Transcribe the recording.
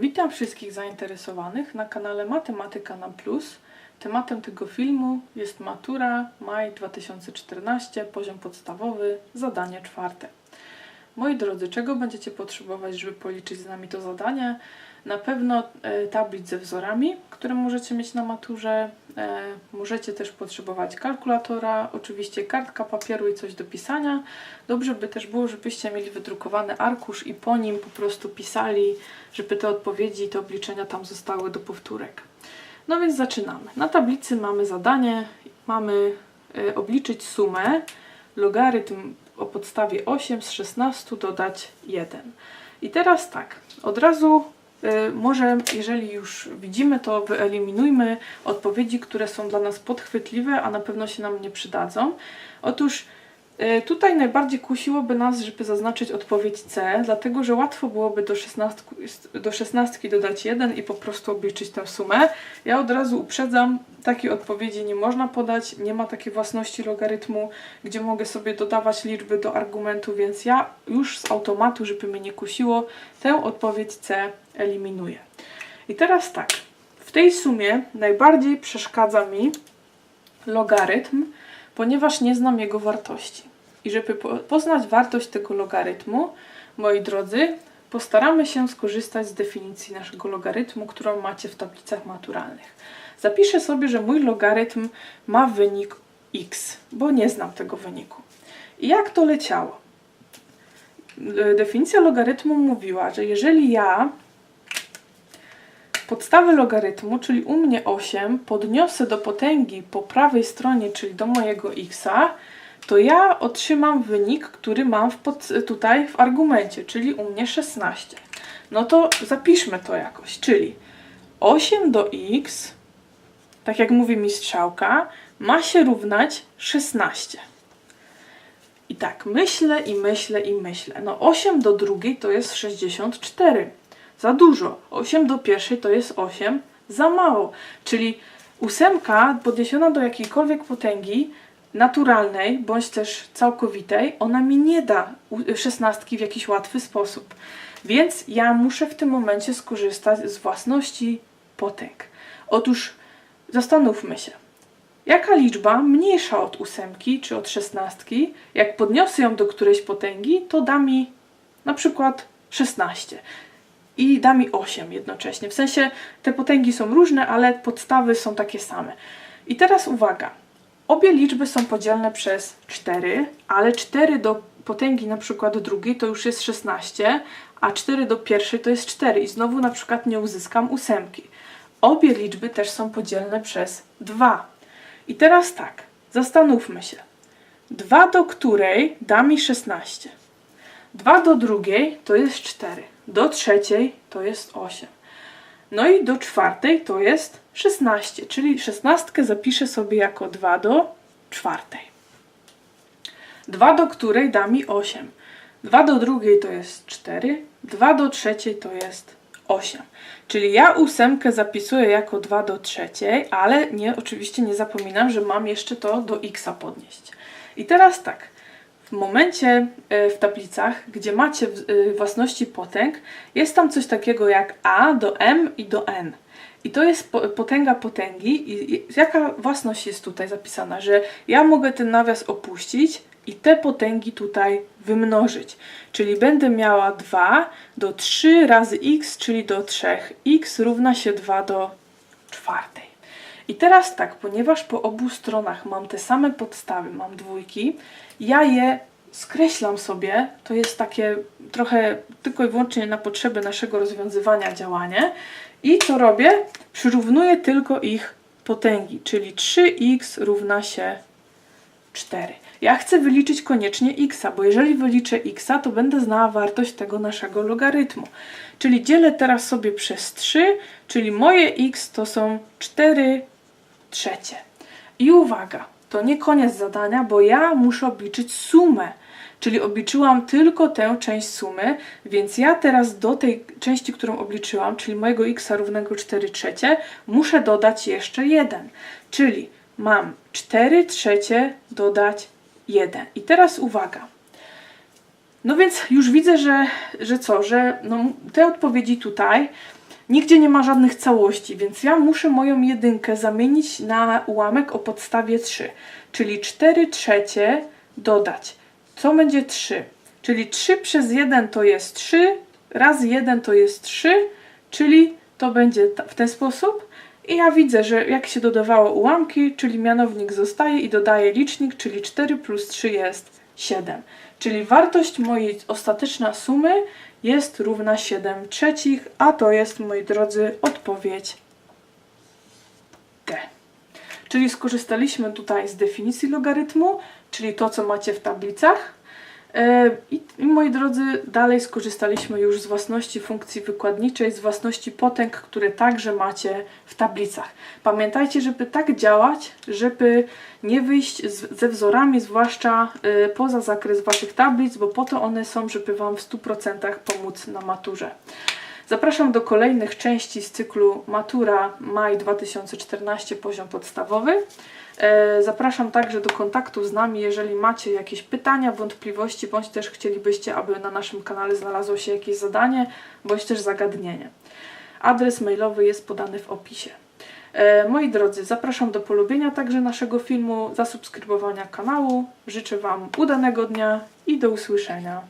Witam wszystkich zainteresowanych na kanale Matematyka na Plus. Tematem tego filmu jest matura, maj 2014, poziom podstawowy, zadanie czwarte. Moi drodzy, czego będziecie potrzebować, żeby policzyć z nami to zadanie? Na pewno e, tablic ze wzorami, które możecie mieć na maturze. E, możecie też potrzebować kalkulatora, oczywiście kartka papieru i coś do pisania. Dobrze by też było, żebyście mieli wydrukowany arkusz i po nim po prostu pisali, żeby te odpowiedzi i te obliczenia tam zostały do powtórek. No więc zaczynamy. Na tablicy mamy zadanie, mamy e, obliczyć sumę, logarytm o podstawie 8 z 16 dodać 1. I teraz tak, od razu y, może jeżeli już widzimy to, wyeliminujmy odpowiedzi, które są dla nas podchwytliwe, a na pewno się nam nie przydadzą. Otóż tutaj najbardziej kusiłoby nas, żeby zaznaczyć odpowiedź C, dlatego że łatwo byłoby do 16, do 16 dodać 1 i po prostu obliczyć tę sumę. Ja od razu uprzedzam, takiej odpowiedzi nie można podać, nie ma takiej własności logarytmu, gdzie mogę sobie dodawać liczby do argumentu, więc ja już z automatu, żeby mnie nie kusiło, tę odpowiedź C eliminuję. I teraz tak, w tej sumie najbardziej przeszkadza mi logarytm, ponieważ nie znam jego wartości. I żeby po- poznać wartość tego logarytmu, moi drodzy, postaramy się skorzystać z definicji naszego logarytmu, którą macie w tablicach maturalnych. Zapiszę sobie, że mój logarytm ma wynik x, bo nie znam tego wyniku. I jak to leciało? E, Definicja logarytmu mówiła, że jeżeli ja podstawę logarytmu, czyli u mnie 8, podniosę do potęgi po prawej stronie, czyli do mojego xa, to ja otrzymam wynik, który mam w pod, tutaj w argumencie, czyli u mnie 16. No to zapiszmy to jakoś, czyli 8 do x, tak jak mówi mi strzałka, ma się równać 16. I tak myślę i myślę i myślę. No 8 do drugiej to jest 64. Za dużo. 8 do pierwszej to jest 8. Za mało. Czyli ósemka podniesiona do jakiejkolwiek potęgi naturalnej bądź też całkowitej, ona mi nie da szesnastki w jakiś łatwy sposób. Więc ja muszę w tym momencie skorzystać z własności potęg. Otóż zastanówmy się. Jaka liczba mniejsza od ósemki czy od szesnastki, jak podniosę ją do którejś potęgi, to da mi na przykład 16 i da mi 8 jednocześnie. W sensie te potęgi są różne, ale podstawy są takie same. I teraz uwaga. Obie liczby są podzielne przez 4, ale 4 do potęgi na przykład drugiej to już jest 16, a 4 do pierwszej to jest 4 i znowu na przykład nie uzyskam ósemki. Obie liczby też są podzielne przez 2. I teraz tak, zastanówmy się. 2 do której da mi 16. 2 do drugiej to jest 4. Do trzeciej to jest 8. No i do czwartej to jest 16, czyli 16 zapiszę sobie jako 2 do czwartej. 2 do której da mi 8. 2 do drugiej to jest 4, 2 do trzeciej to jest 8. Czyli ja ósemkę zapisuję jako 2 do trzeciej, ale nie, oczywiście nie zapominam, że mam jeszcze to do x podnieść. I teraz tak, w momencie e, w tablicach, gdzie macie e, własności potęg, jest tam coś takiego jak a do m i do n. I to jest po- potęga potęgi. I jaka własność jest tutaj zapisana? Że ja mogę ten nawias opuścić i te potęgi tutaj wymnożyć. Czyli będę miała 2 do 3 razy x, czyli do 3. x równa się 2 do czwartej. I teraz tak, ponieważ po obu stronach mam te same podstawy, mam dwójki, ja je skreślam sobie, to jest takie trochę tylko i wyłącznie na potrzeby naszego rozwiązywania działanie. I co robię? Przyrównuję tylko ich potęgi, czyli 3x równa się 4. Ja chcę wyliczyć koniecznie x, bo jeżeli wyliczę x, to będę znała wartość tego naszego logarytmu. Czyli dzielę teraz sobie przez 3, czyli moje x to są 4 trzecie. I uwaga, to nie koniec zadania, bo ja muszę obliczyć sumę. Czyli obliczyłam tylko tę część sumy, więc ja teraz do tej części, którą obliczyłam, czyli mojego x równego 4 trzecie, muszę dodać jeszcze 1. Czyli mam 4 trzecie dodać 1. I teraz uwaga. No więc już widzę, że, że co, że no, te odpowiedzi tutaj nigdzie nie ma żadnych całości, więc ja muszę moją jedynkę zamienić na ułamek o podstawie 3, czyli 4 trzecie dodać. Co będzie 3? Czyli 3 przez 1 to jest 3, razy 1 to jest 3, czyli to będzie w ten sposób. I ja widzę, że jak się dodawało ułamki, czyli mianownik zostaje i dodaje licznik, czyli 4 plus 3 jest 7. Czyli wartość mojej ostateczna sumy jest równa 7 trzecich, a to jest, moi drodzy, odpowiedź D. Czyli skorzystaliśmy tutaj z definicji logarytmu, czyli to, co macie w tablicach. E, I, I moi drodzy, dalej skorzystaliśmy już z własności funkcji wykładniczej, z własności potęg, które także macie w tablicach. Pamiętajcie, żeby tak działać, żeby nie wyjść z, ze wzorami, zwłaszcza e, poza zakres Waszych tablic, bo po to one są, żeby Wam w 100% pomóc na maturze. Zapraszam do kolejnych części z cyklu Matura Maj 2014 poziom podstawowy. E, Zapraszam także do kontaktu z nami, jeżeli macie jakieś pytania, wątpliwości, bądź też chcielibyście, aby na naszym kanale znalazło się jakieś zadanie, bądź też zagadnienie. Adres mailowy jest podany w opisie. E, Moi drodzy, zapraszam do polubienia także naszego filmu, zasubskrybowania kanału. Życzę Wam udanego dnia i do usłyszenia.